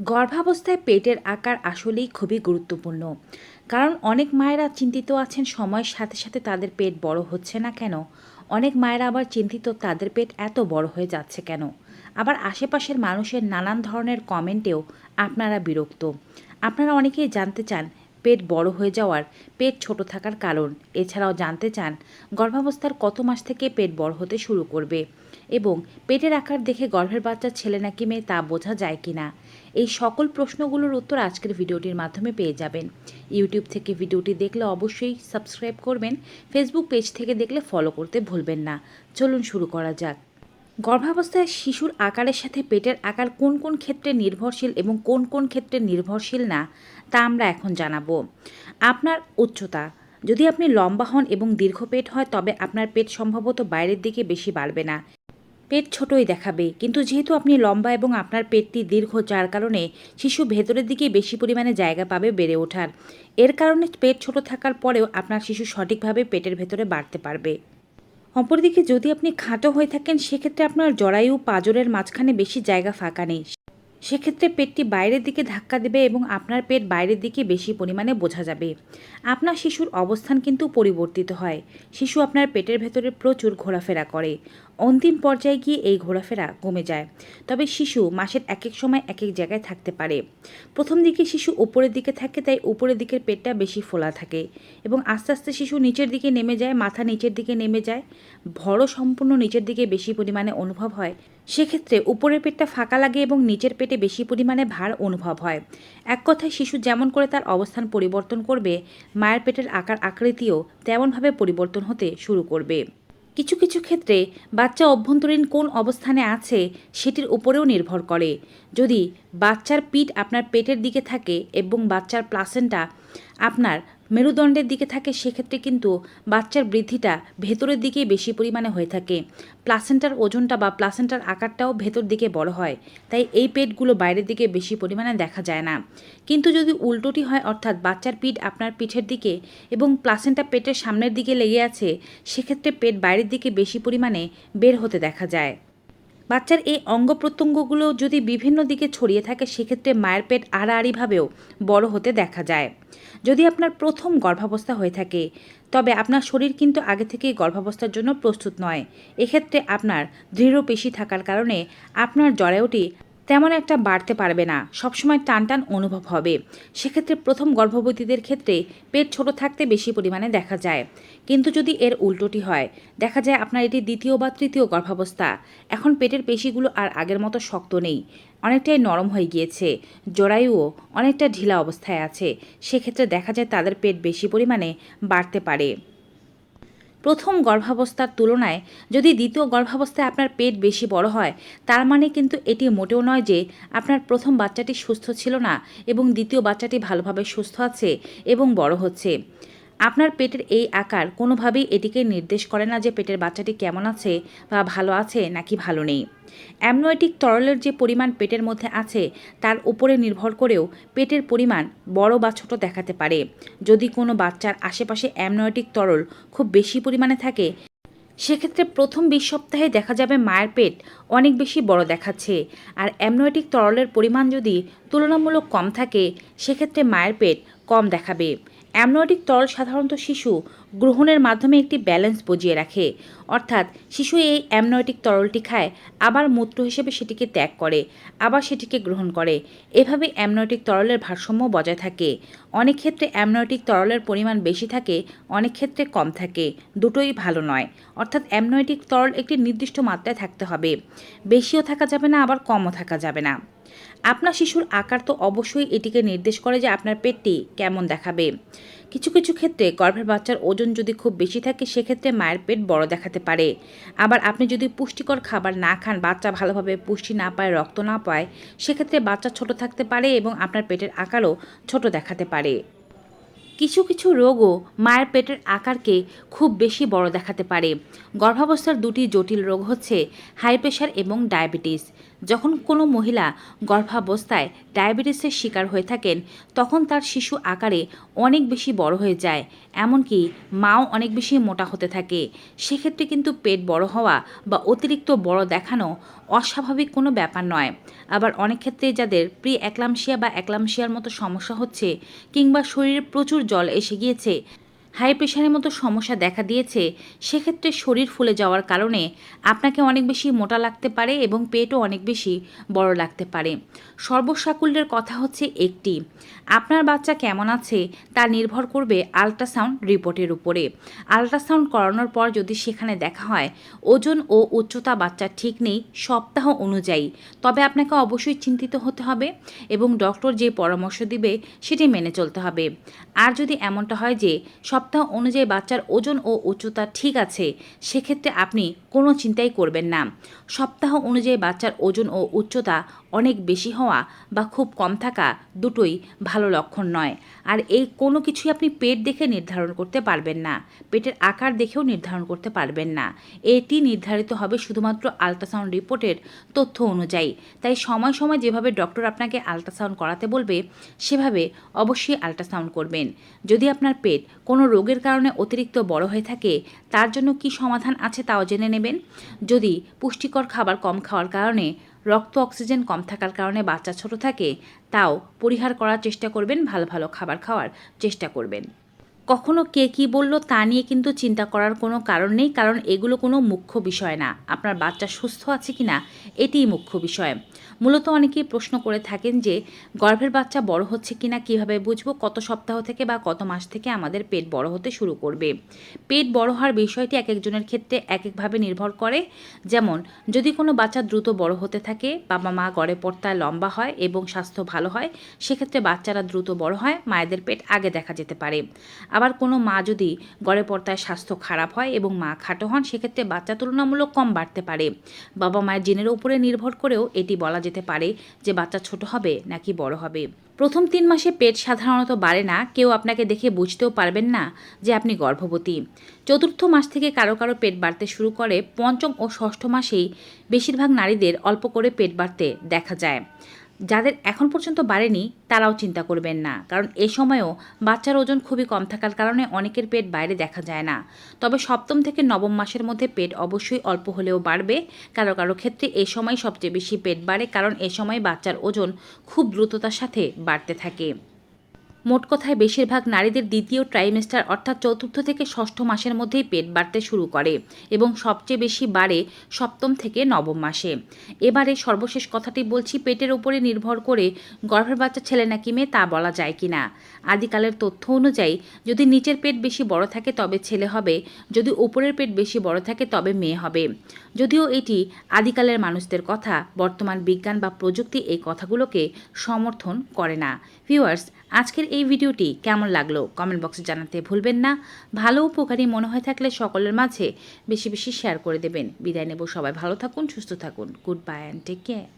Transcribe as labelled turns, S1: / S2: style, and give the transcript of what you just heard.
S1: গর্ভাবস্থায় পেটের আকার আসলেই খুবই গুরুত্বপূর্ণ। কারণ অনেক মায়েরা চিন্তিত আছেন, সময়ের সাথে সাথে তাদের পেট বড় হচ্ছে না কেন? অনেক মায়েরা আবার চিন্তিত, তাদের পেট এত বড় হয়ে যাচ্ছে কেন? আবার আশেপাশের মানুষের নানান ধরনের কমেন্টেও আপনারা বিরক্ত। আপনারা অনেকেই জানতে চান, পেট বড় হয়ে যাওয়ার পেট ছোট থাকার কারণ। এছাড়াও জানতে চান, গর্ভাবস্থার কত মাস থেকে পেট বড় হতে শুরু করবে? এবং পেটের আকার দেখে গর্ভের বাচ্চা ছেলে নাকি মেয়ে তা বোঝা যায় কি না এই সকল প্রশ্নগুলোর উত্তর আজকের ভিডিওটির মাধ্যমে পেয়ে যাবেন। ইউটিউব থেকে ভিডিওটি দেখলে অবশ্যই সাবস্ক্রাইব করবেন, ফেসবুক পেজ থেকে দেখলে ফলো করতে ভুলবেন না। চলুন শুরু করা যাক। গর্ভাবস্থায় শিশুর আকারের সাথে পেটের আকার কোন কোন ক্ষেত্রে নির্ভরশীল এবং কোন কোন ক্ষেত্রে নির্ভরশীল না, তা আমরা এখন জানাব। আপনার উচ্চতা, যদি আপনি লম্বা হন এবং দীর্ঘ পেট হয়, তবে আপনার পেট সম্ভবত বাইরের দিকে বেশি বাড়বে না। পেট ছোটই দেখাবে। কিন্তু যেহেতু আপনি লম্বা এবং আপনার পেটটি দীর্ঘ, যার কারণে শিশু ভেতরের দিকে বেশি পরিমাণে জায়গা পাবে বেড়ে ওঠার। এর কারণে পেট ছোট থাকার পরেও আপনার শিশু সঠিকভাবে পেটের ভেতরে বাড়তে পারবে। অপরদিকে যদি আপনি খাটো হয়ে থাকেন, সেক্ষেত্রে আপনার জরায়ু পাজরের মাঝখানে বেশি জায়গা ফাঁকা নেই। সেক্ষেত্রে পেটটি বাইরের দিকে ধাক্কা দেবে এবং আপনার পেট বাইরের দিকে বেশি পরিমাণে বোঝা যাবে। আপনার শিশুর অবস্থান কিন্তু পরিবর্তিত হয়। শিশু আপনার পেটের ভেতরে প্রচুর ঘোরাফেরা করে। অন্তিম পর্যায়ে গিয়ে এই ঘোরাফেরা কমে যায়। তবে শিশু মাসের এক এক সময় এক এক জায়গায় থাকতে পারে। প্রথম দিকে শিশু উপরের দিকে থাকে, তাই উপরের দিকের পেটটা বেশি ফোলা থাকে এবং আস্তে আস্তে শিশু নিচের দিকে নেমে যায়, মাথা নিচের দিকে নেমে যায়। ভরও সম্পূর্ণ নিচের দিকে বেশি পরিমাণে অনুভব হয়। সেক্ষেত্রে উপরের পেটটা ফাঁকা লাগে এবং নিচের পেটে বেশি পরিমাণে ভার অনুভব হয়। এক কথায় শিশু যেমন করে তার অবস্থান পরিবর্তন করবে, মায়ের পেটের আকার আকৃতিও তেমনভাবে পরিবর্তন হতে শুরু করবে। কিছু কিছু ক্ষেত্রে বাচ্চা অভ্যন্তরীণ কোন অবস্থানে আছে সেটির উপরেও নির্ভর করে। যদি বাচ্চার পিঠ আপনার পেটের দিকে থাকে এবং বাচ্চার প্লাসেন্টা আপনার মেরুদণ্ডের দিকে থাকে, সেক্ষেত্রে কিন্তু বাচ্চার বৃদ্ধিটা ভেতরের দিকেই বেশি পরিমাণে হয়ে থাকে। প্লাসেন্টার ওজনটা বা প্লাসেন্টার আকারটাও ভেতর দিকে বড় হয়, তাই এই পেটগুলো বাইরের দিকে বেশি পরিমাণে দেখা যায় না। কিন্তু যদি উল্টোটি হয়, অর্থাৎ বাচ্চার পিঠ আপনার পিঠের দিকে এবং প্লাসেন্টা পেটের সামনের দিকে লেগে আছে, সেক্ষেত্রে পেট বাইরের দিকে বেশি পরিমাণে বের হতে দেখা যায়। বাচ্চার এই অঙ্গ প্রত্যঙ্গগুলো যদি বিভিন্ন দিকে ছড়িয়ে থাকে, সেক্ষেত্রে মায়ের পেট আড়াআড়িভাবেও বড় হতে দেখা যায়। যদি আপনার প্রথম গর্ভাবস্থা হয়ে থাকে, তবে আপনার শরীর কিন্তু আগে থেকেই গর্ভাবস্থার জন্য প্রস্তুত নয়। এক্ষেত্রে আপনার দৃঢ় পেশি থাকার কারণে আপনার জরায়ুটি তেমন একটা বাড়তে পারবে না। সবসময় টান টান অনুভব হবে। সেক্ষেত্রে প্রথম গর্ভবতীদের ক্ষেত্রে পেট ছোট থাকতে বেশি পরিমাণে দেখা যায়। কিন্তু যদি এর উল্টোটি হয়, দেখা যায় আপনার এটি দ্বিতীয় বা তৃতীয় গর্ভাবস্থা। এখন পেটের পেশিগুলো আর আগের মতো শক্ত নেই। অনেকটাই নরম হয়ে গিয়েছে। জরায়ুও অনেকটা ঢিলা অবস্থায় আছে। সেক্ষেত্রে দেখা যায় তাদের পেট বেশি পরিমাণে বাড়তে পারে। প্রথম গর্ভাবস্থার তুলনায় যদি দ্বিতীয় গর্ভাবস্থায় আপনার পেট বেশি বড় হয়, তার মানে কিন্তু এটি মোটেও নয় যে আপনার প্রথম বাচ্চাটি সুস্থ ছিল না এবং দ্বিতীয় বাচ্চাটি ভালোভাবে সুস্থ আছে এবং বড় হচ্ছে। আপনার পেটের এই আকার কোনোভাবেই এটিকে নির্দেশ করে না যে পেটের বাচ্চাটি কেমন আছে বা ভালো আছে নাকি ভালো নেই। অ্যামনোয়েটিক তরলের যে পরিমাণ পেটের মধ্যে আছে, তার উপরে নির্ভর করেও পেটের পরিমাণ বড় বা ছোট দেখাতে পারে। যদি কোনো বাচ্চার আশেপাশে অ্যামনোয়েটিক তরল খুব বেশি পরিমাণে থাকে, সেক্ষেত্রে প্রথম বিশ সপ্তাহে দেখা যাবে মায়ের পেট অনেক বেশি বড় দেখাচ্ছে। আর অ্যামনোয়েটিক তরলের পরিমাণ যদি তুলনামূলক কম থাকে, সেক্ষেত্রে মায়ের পেট কম দেখাবে। অ্যামনোটিক তরল সাধারণত শিশু গ্রহণের মাধ্যমে একটি ব্যালেন্স বজিয়ে রাখে। অর্থাৎ, শিশু এই অ্যামনোটিক তরলটি খায়, আবার মূত্র হিসেবে সেটিকে ত্যাগ করে, আবার সেটিকে গ্রহণ করে। এভাবে অ্যামনোটিক তরলের ভারসাম্য বজায় থাকে। অনেক ক্ষেত্রে অ্যামনোটিক তরলের পরিমাণ বেশি থাকে, অনেক ক্ষেত্রে কম থাকে। দুটোই ভালো নয়। অর্থাৎ অ্যামনোটিক তরল একটি নির্দিষ্ট মাত্রায় থাকতে হবে। বেশিও থাকা যাবে না, আবার কমও থাকা যাবে না। আপনার শিশুর আকার তো অবশ্যই এটিকে নির্দেশ করে যে আপনার পেটটি কেমন দেখাবে। কিছু কিছু ক্ষেত্রে গর্ভের বাচ্চার ওজন যদি খুব বেশি থাকে, সেক্ষেত্রে মায়ের পেট বড় দেখাতে পারে। আবার আপনি যদি পুষ্টিকর খাবার না খান, বাচ্চা ভালোভাবে পুষ্টি না পায়, রক্ত না পায়, সেক্ষেত্রে বাচ্চা ছোট থাকতে পারে এবং আপনার পেটের আকারও ছোট দেখাতে পারে। কিছু কিছু রোগও মায়ের পেটের আকারকে খুব বেশি বড় দেখাতে পারে। গর্ভাবস্থার দুটি জটিল রোগ হচ্ছে হাই প্রেশার এবং ডায়াবেটিস। যখন কোনো মহিলা গর্ভাবস্থায় ডায়াবেটিসের শিকার হয়ে থাকেন, তখন তার শিশু আকারে অনেক বেশি বড় হয়ে যায়, এমনকি মাও অনেক বেশি মোটা হতে থাকে। সেক্ষেত্রে কিন্তু পেট বড় হওয়া বা অতিরিক্ত বড় দেখানো অস্বাভাবিক কোনো ব্যাপার নয়। আবার অনেক ক্ষেত্রে যাদের প্রি অ্যাক্লামশিয়া বা অ্যাক্লামশিয়ার মতো সমস্যা হচ্ছে কিংবা শরীরে প্রচুর জল এসে গিয়েছে হাই প্রেশারের মতো সমস্যা দেখা দিয়েছে, সেক্ষেত্রে শরীর ফুলে যাওয়ার কারণে আপনাকে অনেক বেশি মোটা লাগতে পারে এবং পেটও অনেক বেশি বড় লাগতে পারে। সর্বসাকুল্যের কথা হচ্ছে একটি। আপনার বাচ্চা কেমন আছে তা নির্ভর করবে আল্ট্রাসাউন্ড রিপোর্টের উপরে। আল্ট্রাসাউন্ড করানোর পর যদি সেখানে দেখা হয়, ওজন ও উচ্চতা বাচ্চার ঠিক নেই সপ্তাহ অনুযায়ী, তবে আপনাকে অবশ্যই চিন্তিত হতে হবে এবং ডক্টর যে পরামর্শ দিবে সেটি মেনে চলতে হবে। আর যদি এমনটা হয় যে সপ্তাহ অনুযায়ী বাচ্চার ওজন ও উচ্চতা ঠিক আছে সেক্ষেত্রে আপনি কোনো চিন্তাই করবেন না। সপ্তাহ অনুযায়ী বাচ্চার ওজন ও উচ্চতা অনেক বেশি হওয়া বা খুব কম থাকা দুটোই ভালো লক্ষণ নয়। আর এই কোনো কিছুই আপনি পেট দেখে নির্ধারণ করতে পারবেন না। পেটের আকার দেখেও নির্ধারণ করতে পারবেন না। এটি নির্ধারিত হবে শুধুমাত্র আল্ট্রাসাউন্ড রিপোর্টের তথ্য অনুযায়ী। তাই সময় সময় যেভাবে ডক্টর আপনাকে আলট্রাসাউন্ড করাতে বলবে, সেভাবে অবশ্যই আলট্রাসাউন্ড করবেন। যদি আপনার পেট কোনো রোগের কারণে অতিরিক্ত বড় হয়ে থাকে, তার জন্য কি সমাধান আছে তাও জেনে নেবেন। যদি পুষ্টিকর খাবার কম খাওয়ার কারণে রক্ত অক্সিজেন কম থাকার কারণে বাচ্চা ছোট থাকে, তাও পরিহার করার চেষ্টা করবেন, ভালো ভালো খাবার খাওয়ার চেষ্টা করবেন। কখনো কে কী বলল তা নিয়ে কিন্তু চিন্তা করার কোনো কারণ নেই, কারণ এগুলো কোনো মুখ্য বিষয় না। আপনার বাচ্চা সুস্থ আছে কি না এটিই মুখ্য বিষয়। মূলত অনেকেই প্রশ্ন করে থাকেন যে, গর্ভের বাচ্চা বড় হচ্ছে কি না কীভাবে বুঝব? কত সপ্তাহ থেকে বা কত মাস থেকে আমাদের পেট বড় হতে শুরু করবে? পেট বড় হওয়ার বিষয়টি এক একজনের ক্ষেত্রে এক একভাবে নির্ভর করে। যেমন, যদি কোনো বাচ্চা দ্রুত বড় হতে থাকে, বাবা মা গড়ে পড়তায় লম্বা হয় এবং স্বাস্থ্য ভালো হয়, সেক্ষেত্রে বাচ্চারা দ্রুত বড় হয়, মায়েদের পেট আগে দেখা যেতে পারে। আবার কোনো মা যদি গড়ে পর্দায় স্বাস্থ্য খারাপ হয় এবং মা খাটো হন, সেক্ষেত্রে বাচ্চা তুলনামূলক কম বাড়তে পারে। বাবা মায়ের জিনের উপরে নির্ভর করেও এটি বলা যেতে পারে যে বাচ্চা ছোট হবে নাকি বড় হবে। প্রথম তিন মাসে পেট সাধারণত বাড়ে না, কেউ আপনাকে দেখে বুঝতেও পারবেন না যে আপনি গর্ভবতী। চতুর্থ মাস থেকে কারও কারও পেট বাড়তে শুরু করে পঞ্চম ও ষষ্ঠ মাসেই বেশিরভাগ নারীদের অল্প করে পেট বাড়তে দেখা যায়। যাদের এখন পর্যন্ত বাড়েনি, তারাও চিন্তা করবেন না। কারণ এ সময়েও বাচ্চার ওজন খুবই কম থাকার কারণে অনেকের পেট বাইরে দেখা যায় না। তবে সপ্তম থেকে নবম মাসের মধ্যে পেট অবশ্যই অল্প হলেও বাড়বে। কারও কারও ক্ষেত্রে এ সময় সবচেয়ে বেশি পেট বাড়ে, কারণ এ সময় বাচ্চার ওজন খুব দ্রুততার সাথে বাড়তে থাকে। মোট কথায় বেশিরভাগ নারীদের দ্বিতীয় ট্রাইমেস্টার অর্থাৎ চতুর্থ থেকে ষষ্ঠ মাসের মধ্যেই পেট বাড়তে শুরু করে এবং সবচেয়ে বেশি বাড়ে সপ্তম থেকে নবম মাসে। এবারে সর্বশেষ কথাটি বলছি, পেটের উপরে নির্ভর করে গর্ভের বাচ্চা ছেলে নাকি মেয়ে তা বলা যায় কি না আদিকালের তথ্য অনুযায়ী, যদি নিচের পেট বেশি বড় থাকে তবে ছেলে হবে, যদি উপরের পেট বেশি বড় থাকে তবে মেয়ে হবে। যদিও এটি আদিকালের মানুষদের কথা, বর্তমান বিজ্ঞান বা প্রযুক্তি এই কথাগুলোকে সমর্থন করে না। ভিউয়ার্স, আজকের এই ভিডিওটি কেমন লাগল কমেন্ট বক্সে জানাতে ভুলবেন না। ভালো উপকারী মনে হয়ে থাকলে সকলের মাঝে বেশি বেশি শেয়ার করে দেবেন। বিদায় নেব, সবাই ভালো থাকুন, সুস্থ থাকুন। Goodbye and take care